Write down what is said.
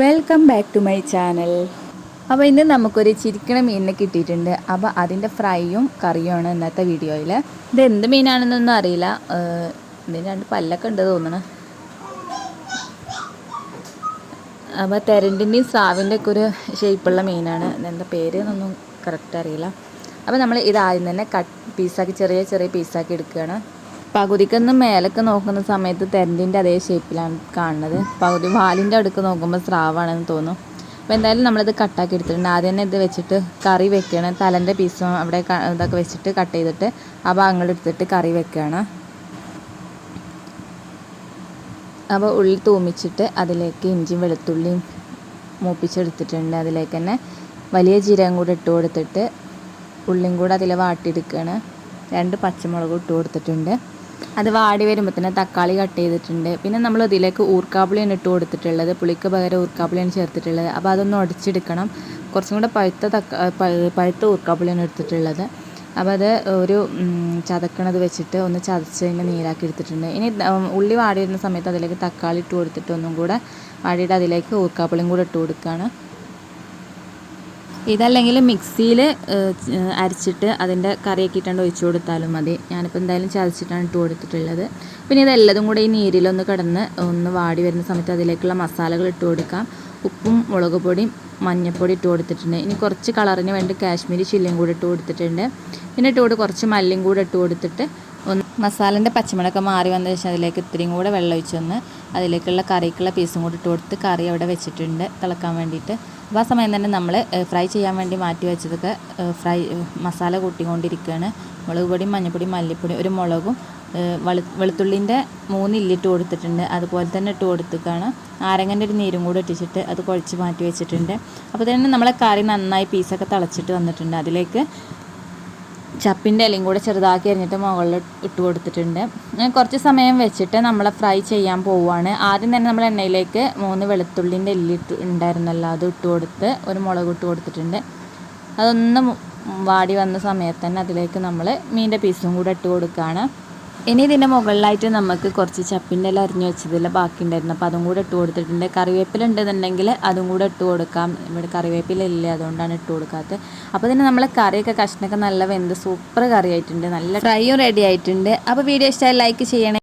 Welcome back to my channel അപ്പോൾ ഇന്ന് നമുക്കൊരു ചിരിക്കണ മീനിനെ കിട്ടിയിട്ടുണ്ട്. അപ്പോൾ അതിന്റെ ഫ്രൈയും കറിയുമാണ് ഇന്നത്തെ വീഡിയോയിൽ ഇത് എന്ത് മീനാണെന്നൊന്നും അറിയില്ല. ഇതിന് രണ്ട് പല്ലൊക്കെ ഉണ്ട് തോന്നണ്. അപ്പോൾ തെരണ്ടിന്റെയും സ്രാവിന്റെ ഒക്കെ ഒരു ഷേപ്പുള്ള മീനാണ്. എന്താ പേര് എന്നൊന്നും കറക്റ്റ് അറിയില്ല. അപ്പോൾ നമ്മൾ ഇത് ആദ്യം തന്നെ കട്ട് പീസാക്കി ചെറിയ ചെറിയ പീസാക്കി എടുക്കുകയാണ്. പകുതിക്കൊന്ന് മേലൊക്കെ നോക്കുന്ന സമയത്ത് തെരണ്ടിന്റെ അതേ ഷേപ്പിലാണ് കാണുന്നത്. പകുതി വാലിന്റെ അടുക്ക് നോക്കുമ്പോൾ സ്രാവാണെന്ന് തോന്നും അപ്പോൾ എന്തായാലും നമ്മളിത് കട്ടാക്കി എടുത്തിട്ടുണ്ട്. ആദ്യം തന്നെ ഇത് വെച്ചിട്ട് കറി വെക്കുകയാണ് തലന്റെ പീസും അവിടെ ഇതൊക്കെ വെച്ചിട്ട് കട്ട് ചെയ്തിട്ട് ആ ഭാഗങ്ങൾ എടുത്തിട്ട് കറി വെക്കുകയാണ് അപ്പോൾ ഉള്ളി തൂമിച്ചിട്ട് അതിലേക്ക് ഇഞ്ചിയും വെളുത്തുള്ളിയും മൂപ്പിച്ചെടുത്തിട്ടുണ്ട്. അതിലേക്ക് തന്നെ വലിയ ജീരകം കൂടെ ഇട്ട് കൊടുത്തിട്ട് ഉള്ളിയും കൂടെ അതിൽ വാട്ടിയെടുക്കുകയാണ് രണ്ട് പച്ചമുളകും ഇട്ട് കൊടുത്തിട്ടുണ്ട്. അത് വാടി വരുമ്പോൾ തന്നെ തക്കാളി കട്ട് ചെയ്തിട്ടുണ്ട്. പിന്നെ നമ്മൾ ഇതിലേക്ക് ഊർക്കാപ്പുളിയാണ് ഇട്ട് കൊടുത്തിട്ടുള്ളത്. പുളിക്ക് പകരം ഊർക്കാപ്പുളിയാണ് ചേർത്തിട്ടുള്ളത്. അപ്പോൾ അതൊന്ന് ഉടച്ചെടുക്കണം കുറച്ചും കൂടെ പഴുത്ത തക്ക പഴുത്ത ഊർക്കാപ്പുളിയാണ് എടുത്തിട്ടുള്ളത്. അപ്പോൾ അത് ഒരു ചതക്കണത് വെച്ചിട്ട് ഒന്ന് ചതച്ചതിന്റെ നീരാക്കി എടുത്തിട്ടുണ്ട്. ഇനി ഉള്ളി വാടി വരുന്ന സമയത്ത് അതിലേക്ക് തക്കാളി ഇട്ട് കൊടുത്തിട്ട് ഒന്നും കൂടെ വാടിയിട്ട് അതിലേക്ക് ഊർക്കാപ്പുളിയും കൂടെ ഇട്ട് കൊടുക്കുകയാണ് ഇതല്ലെങ്കിൽ മിക്സിയിൽ അരച്ചിട്ട് അതിന്റെ കറിയാക്കിയിട്ടാണ് ഒഴിച്ചു കൊടുത്താലും മതി. ഞാനിപ്പോൾ എന്തായാലും ചതച്ചിട്ടാണ് ഇട്ട് കൊടുത്തിട്ടുള്ളത്. പിന്നെ ഇതെല്ലതും കൂടെ ഈ നീരിലൊന്ന് കിടന്ന് ഒന്ന് വാടി വരുന്ന സമയത്ത് അതിലേക്കുള്ള മസാലകൾ ഇട്ട് കൊടുക്കാം. ഉപ്പും മുളക് പൊടിയും മഞ്ഞൾപ്പൊടി ഇട്ട് കൊടുത്തിട്ടുണ്ട്. ഇനി കുറച്ച് കളറിന് വേണ്ടി കാശ്മീരി ചില്ലിയും കൂടി ഇട്ട് കൊടുത്തിട്ടുണ്ട്. പിന്നെ ഇട്ട് കൊടുത്ത് കുറച്ച് മല്ലിയും കൂടെ ഇട്ട് കൊടുത്തിട്ട് മസാലന്റെ പച്ചമുളകൊക്കെ മാറി വന്ന ശേഷം അതിലേക്ക് ഇത്തിരിയും കൂടെ വെള്ളം ഒഴിച്ചൊന്ന് അതിലേക്കുള്ള കറിക്കുള്ള പീസും കൂടി ഇട്ട് കൊടുത്ത് കറി അവിടെ വെച്ചിട്ടുണ്ട് തിളക്കാൻ വേണ്ടിയിട്ട്. അപ്പോൾ ആ സമയം തന്നെ നമ്മൾ ഫ്രൈ ചെയ്യാൻ വേണ്ടി മാറ്റി വെച്ചതൊക്കെ ഫ്രൈ മസാല കൂട്ടിക്കൊണ്ടിരിക്കുകയാണ് മുളക് പൊടി മഞ്ഞൾപ്പൊടി മല്ലിപ്പൊടി ഒരു മുളകും വെളു വെളുത്തുള്ളിന്റെ മൂന്ന് ഇല്ലിട്ട് കൊടുത്തിട്ടുണ്ട്. അതുപോലെ തന്നെ ഇട്ട് കൊടുത്തിട്ടാണ് നാരങ്ങന്റെ ഒരു നീരും കൂടെ ഇട്ടിച്ചിട്ട് അത് കുഴച്ച് മാറ്റി വെച്ചിട്ടുണ്ട്. അപ്പോൾ തന്നെ നമ്മളെ കറി നന്നായി പീസൊക്കെ തിളച്ചിട്ട് വന്നിട്ടുണ്ട്. അതിലേക്ക് ചപ്പിന്റെ ഇലയും കൂടെ ചെറുതാക്കി അരിഞ്ഞിട്ട് മുകളിൽ ഇട്ട് കൊടുത്തിട്ടുണ്ട്. കുറച്ച് സമയം വെച്ചിട്ട് നമ്മൾ ഫ്രൈ ചെയ്യാൻ പോവുകയാണ്. ആദ്യം തന്നെ നമ്മൾ എണ്ണയിലേക്ക് മൂന്ന് വെളുത്തുള്ളിന്റെ എല്ലി ഇട്ട് ഉണ്ടായിരുന്നല്ലോ അത് ഇട്ട് കൊടുത്ത് ഒരു മുളക് ഇട്ട് കൊടുത്തിട്ടുണ്ട്. അതൊന്ന് വാടി വന്ന സമയത്ത് തന്നെ അതിലേക്ക് നമ്മൾ മീന്റെ പീസും കൂടെ ഇട്ട് കൊടുക്കുകയാണ്. ഇനി ഇതിന്റെ മുകളിലായിട്ട് നമുക്ക് കുറച്ച് ചപ്പിന്റെ ഇല അരിഞ്ഞ് വെച്ചതിൽ ബാക്കി ഉണ്ടായിരുന്നു അപ്പോൾ അതും കൂടെ ഇട്ട് കൊടുത്തിട്ടുണ്ട്. കറിവേപ്പില ഉണ്ടെന്നുണ്ടെങ്കിൽ അതും കൂടെ ഇട്ട് കൊടുക്കാം. ഇവിടെ കറിവേപ്പില ഇല്ല അതുകൊണ്ടാണ് ഇട്ട് കൊടുക്കാത്തത്. അപ്പോൾ ഇതിന് നമ്മളെ കറിയൊക്കെ കഷ്ണൊക്കെ നല്ല വെന്ത് സൂപ്പർ കറി ആയിട്ടുണ്ട് നല്ല ഫ്രൈയും റെഡി ആയിട്ടുണ്ട്. അപ്പോൾ വീഡിയോ ഇഷ്ടമായി ലൈക്ക് ചെയ്യണേ.